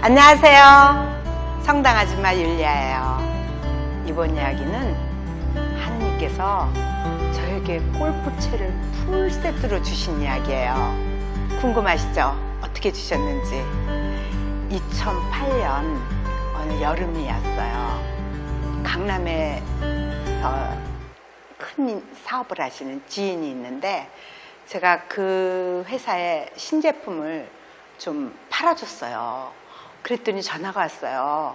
안녕하세요. 성당 아줌마 율리아예요. 이번 이야기는 하느님께서 저에게 골프채를 풀 세트로 주신 이야기예요. 궁금하시죠? 어떻게 주셨는지. 2008년 어느 여름이었어요. 강남에서 큰 사업을 하시는 지인이 있는데 제가 그 회사의 신제품을 좀 팔아줬어요. 그랬더니 전화가 왔어요.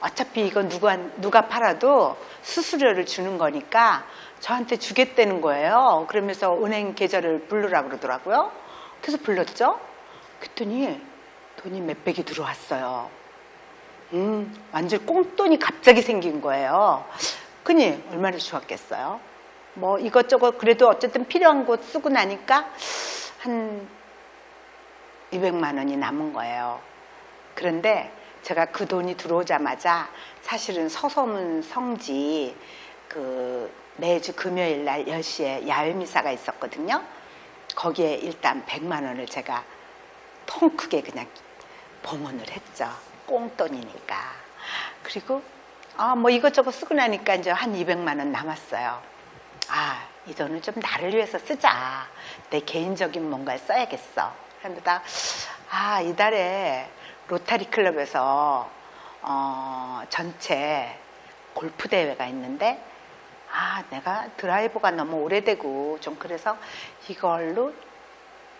어차피 이건 누가, 누가 팔아도 수수료를 주는 거니까 저한테 주겠다는 거예요. 그러면서 은행 계좌를 부르라 그러더라고요. 그래서 불렀죠. 그랬더니 돈이 몇백이 들어왔어요. 음, 완전 꽁돈이 갑자기 생긴 거예요. 그니 얼마나 좋았겠어요? 뭐 이것저것 그래도 어쨌든 필요한 곳 쓰고 나니까 한 200만 원이 남은 거예요. 그런데 제가 그 돈이 들어오자마자 사실은 서소문 성지 그 매주 금요일 날 10시에 야외 미사가 있었거든요. 거기에 일단 100만 원을 제가 통 크게 그냥 봉헌을 했죠. 꽁돈이니까. 그리고 아, 뭐 이것저것 쓰고 나니까 이제 한 200만 원 남았어요. 아, 이 돈은 좀 나를 위해서 쓰자. 내 개인적인 뭔가를 써야겠어. 그러다 아, 이달에 로타리 클럽에서 어, 전체 골프 대회가 있는데 아, 내가 드라이버가 너무 오래되고 좀 그래서 이걸로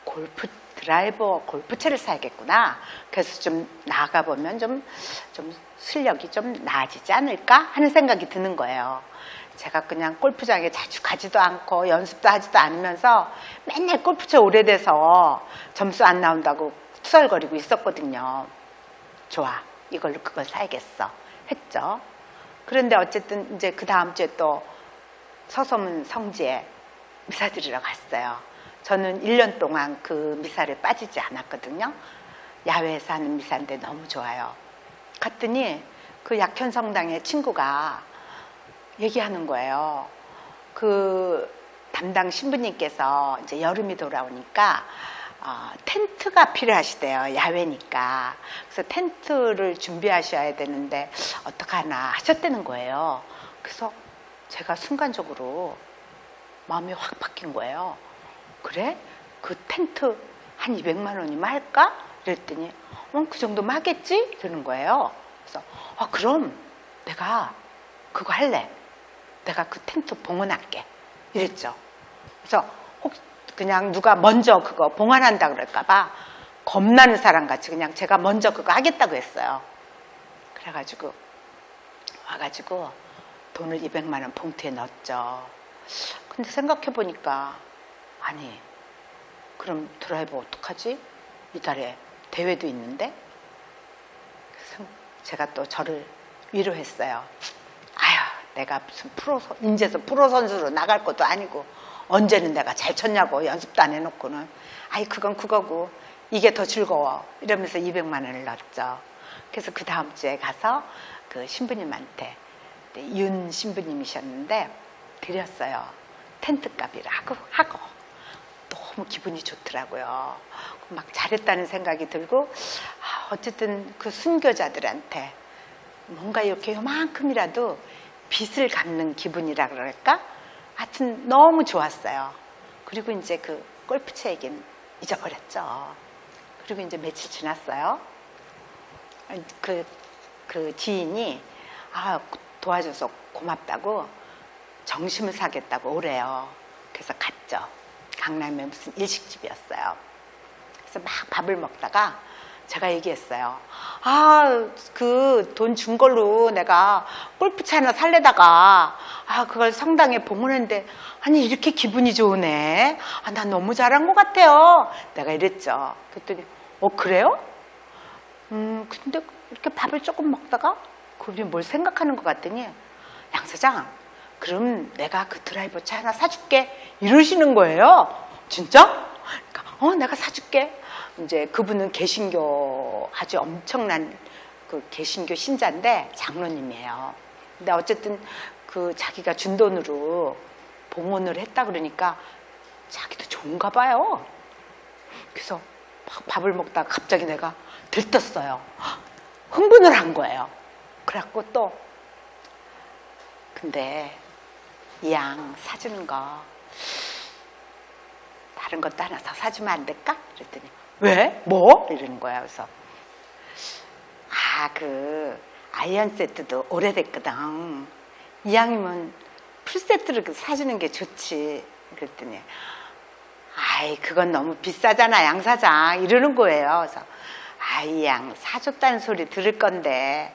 골프 드라이버 골프채를 사야겠구나. 그래서 좀 나가 보면 좀, 좀 실력이 좀 나아지지 않을까 하는 생각이 드는 거예요. 제가 그냥 골프장에 자주 가지도 않고 연습도 하지도 않으면서 맨날 골프채 오래돼서 점수 안 나온다고 투덜거리고 있었거든요. 좋아. 이걸로 그걸 사야겠어. 했죠. 그런데 어쨌든 이제 그 다음 주에 또 서소문 성지에 미사 드리러 갔어요. 저는 1년 동안 그 미사를 빠지지 않았거든요. 야외에서 하는 미사인데 너무 좋아요. 갔더니 그 약현 성당의 친구가 얘기하는 거예요. 그 담당 신부님께서 이제 여름이 돌아오니까 어, 텐트가 필요하시대요. 야외니까. 그래서 텐트를 준비하셔야 되는데 어떡하나 하셨다는 거예요. 그래서 제가 순간적으로 마음이 확 바뀐 거예요. 그래? 그 텐트 한 200만 원이면 할까? 이랬더니 어, 그 정도면 하겠지? 이러는 거예요. 그래서 아, 그럼 내가 그거 할래. 내가 그 텐트 봉헌할게. 이랬죠. 그래서 혹 그냥 누가 먼저 그거 봉헌한다 그럴까봐 겁나는 사람 같이 그냥 제가 먼저 그거 하겠다고 했어요. 그래가지고 와가지고 돈을 200만 원 봉투에 넣었죠. 근데 생각해보니까 아니 그럼 드라이버 어떡하지? 이달에 대회도 있는데 그래서 제가 또 저를 위로했어요. 아휴 내가 무슨 프로 선- 인제서 프로 선수로 나갈 것도 아니고 언제는 내가 잘 쳤냐고 연습도 안 해놓고는 아이 그건 그거고 이게 더 즐거워 이러면서 200만 원을 넣었죠. 그래서 그 다음 주에 가서 그 신부님한테 네, 윤 신부님이셨는데 드렸어요. 텐트 값이라고 하고 너무 기분이 좋더라고요. 막 잘했다는 생각이 들고 아, 어쨌든 그 순교자들한테 뭔가 이렇게 요만큼이라도 빚을 갚는 기분이라 그럴까? 하여튼 너무 좋았어요. 그리고 이제 그 골프채 얘기는 잊어버렸죠. 그리고 이제 며칠 지났어요. 그, 그 지인이 아, 도와줘서 고맙다고 정심을 사겠다고 오래요. 그래서 갔죠. 강남에 무슨 일식집이었어요. 그래서 막 밥을 먹다가 제가 얘기했어요. 아, 그 돈 준 걸로 내가 골프채 하나 살래다가 아, 그걸 성당에 봉헌했는데 아니 이렇게 기분이 좋으네. 아, 난 너무 잘한 것 같아요. 내가 이랬죠. 그랬더니 어 그래요? 음, 근데 이렇게 밥을 조금 먹다가 그분이 뭘 생각하는 것 같더니 양 사장, 그럼 내가 그 드라이버 차 하나 사줄게 이러시는 거예요. 진짜? 그러니까 어 내가 사줄게. 이제 그분은 개신교 아주 엄청난 그 개신교 신자인데 장로님이에요. 근데 어쨌든 그 자기가 준 돈으로 봉헌을 했다 그러니까 자기도 좋은가 봐요. 그래서 막 밥을 먹다가 갑자기 내가 들떴어요. 흥분을 한 거예요. 그래갖고 또 근데 이 양 사주는 거 다른 것도 하나 더 사주면 안 될까? 그랬더니 왜? 뭐? 이러는 거야. 그래서 아 그 아이언 세트도 오래됐거든. 이 양이면 풀 세트를 그 사주는 게 좋지. 그랬더니 아이 그건 너무 비싸잖아 양 사장 이러는 거예요. 그래서 아이 양 사줬다는 소리 들을 건데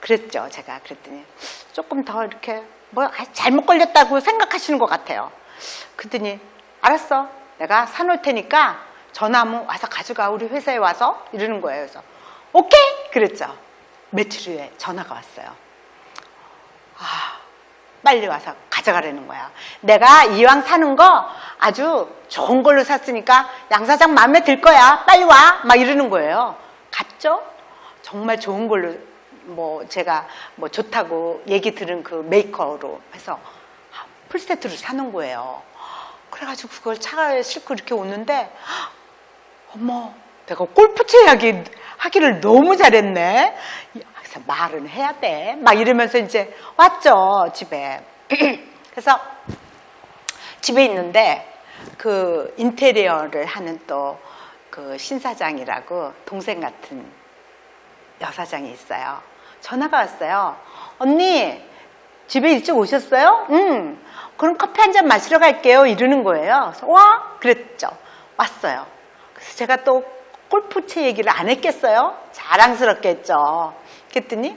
그랬죠 제가 그랬더니 조금 더 이렇게 뭐 아, 잘못 걸렸다고 생각하시는 것 같아요. 그랬더니 알았어 내가 사놓을 테니까 전화하면 와서 가져가 우리 회사에 와서 이러는 거예요. 그래서 오케이 그랬죠. 며칠 후에 전화가 왔어요. 아 빨리 와서 가져가라는 거야. 내가 이왕 사는 거 아주 좋은 걸로 샀으니까 양 사장 마음에 들 거야. 빨리 와. 막 이러는 거예요. 갔죠? 정말 좋은 걸로 뭐 제가 뭐 좋다고 얘기 들은 그 메이커로 해서 풀세트를 사는 거예요. 그래가지고 그걸 차에 싣고 이렇게 오는데 어머 내가 골프 쳐야기 하기를 너무 잘했네. 그래서 말은 해야 돼. 막 이러면서 이제 왔죠 집에. 그래서 집에 있는데 그 인테리어를 하는 또 그 신사장이라고 동생 같은 여사장이 있어요. 전화가 왔어요. 언니 집에 일찍 오셨어요? 응. 그럼 커피 한 잔 마시러 갈게요. 이러는 거예요. 그래서 와? 그랬죠. 왔어요. 그래서 제가 또 골프채 얘기를 안 했겠어요? 자랑스럽게 했죠. 그랬더니,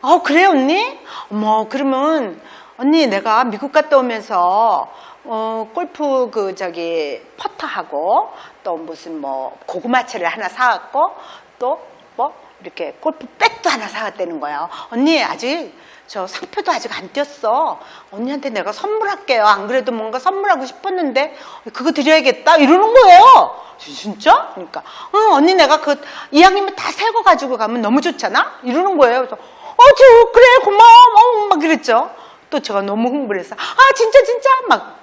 어, 그래, 언니? 어머, 그러면, 언니, 내가 미국 갔다 오면서, 어, 골프 그, 저기, 퍼터하고, 또 무슨 뭐, 고구마채를 하나 사왔고, 또, 뭐, 이렇게 골프 백도 하나 사왔다는 거예요. 언니, 아직, 저 상표도 아직 안 띄었어. 언니한테 내가 선물할게요. 안 그래도 뭔가 선물하고 싶었는데 그거 드려야겠다 이러는 거예요. 진짜? 그러니까 응, 언니 내가 그 이왕이면 다 새거 가지고 가면 너무 좋잖아. 이러는 거예요. 그래서 어저 그래 고마워 어, 막 그랬죠. 또 제가 너무 흥분해서 아 진짜 진짜 막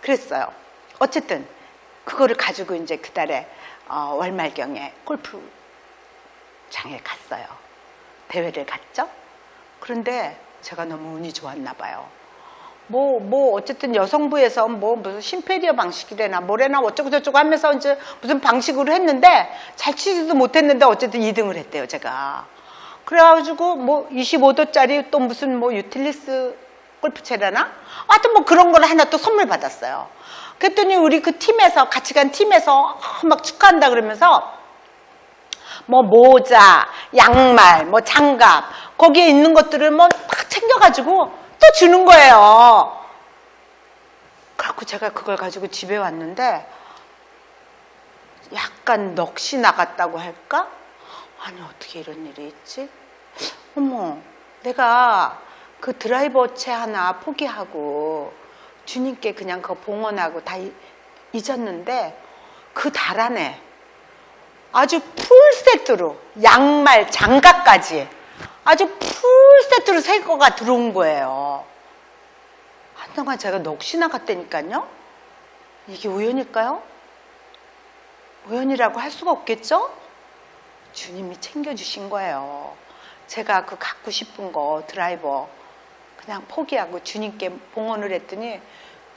그랬어요. 어쨌든 그거를 가지고 이제 그달에 어, 월말경에 골프 장에 갔어요. 대회를 갔죠. 그런데 제가 너무 운이 좋았나 봐요. 뭐, 뭐, 어쨌든 여성부에서 뭐, 무슨 심페리어 방식이래나 뭐래나 어쩌고저쩌고 하면서 이제 무슨 방식으로 했는데 잘 치지도 못했는데 어쨌든 2등을 했대요, 제가. 그래가지고 뭐 25도짜리 또 무슨 뭐 유틸리스 골프채라나? 하여튼 뭐 그런 걸 하나 또 선물 받았어요. 그랬더니 우리 그 팀에서, 같이 간 팀에서 막 축하한다 그러면서 뭐 모자, 양말, 뭐 장갑 거기에 있는 것들을 뭐 막 챙겨가지고 또 주는 거예요. 그래갖고 제가 그걸 가지고 집에 왔는데 약간 넋이 나갔다고 할까? 아니 어떻게 이런 일이 있지? 어머 내가 그 드라이버 채 하나 포기하고 주님께 그냥 그거 봉헌하고 다 이- 잊었는데 그 달 안에 아주 풀 세트로 양말, 장갑까지 아주 풀 세트로 새 거가 들어온 거예요. 한동안 제가 넋이 나갔다니까요. 이게 우연일까요? 우연이라고 할 수가 없겠죠? 주님이 챙겨주신 거예요. 제가 그 갖고 싶은 거 드라이버 그냥 포기하고 주님께 봉헌을 했더니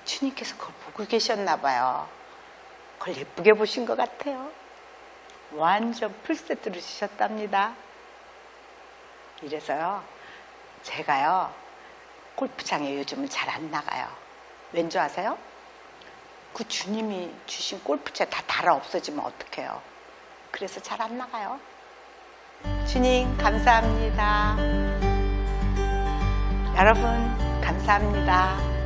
주님께서 그걸 보고 계셨나 봐요. 그걸 예쁘게 보신 것 같아요. 완전 풀세트로 주셨답니다. 이래서요, 제가요, 골프장에 요즘은 잘 안 나가요. 왠 줄 아세요? 그 주님이 주신 골프채 다 달아 없어지면 어떡해요? 그래서 잘 안 나가요. 주님, 감사합니다. 여러분, 감사합니다.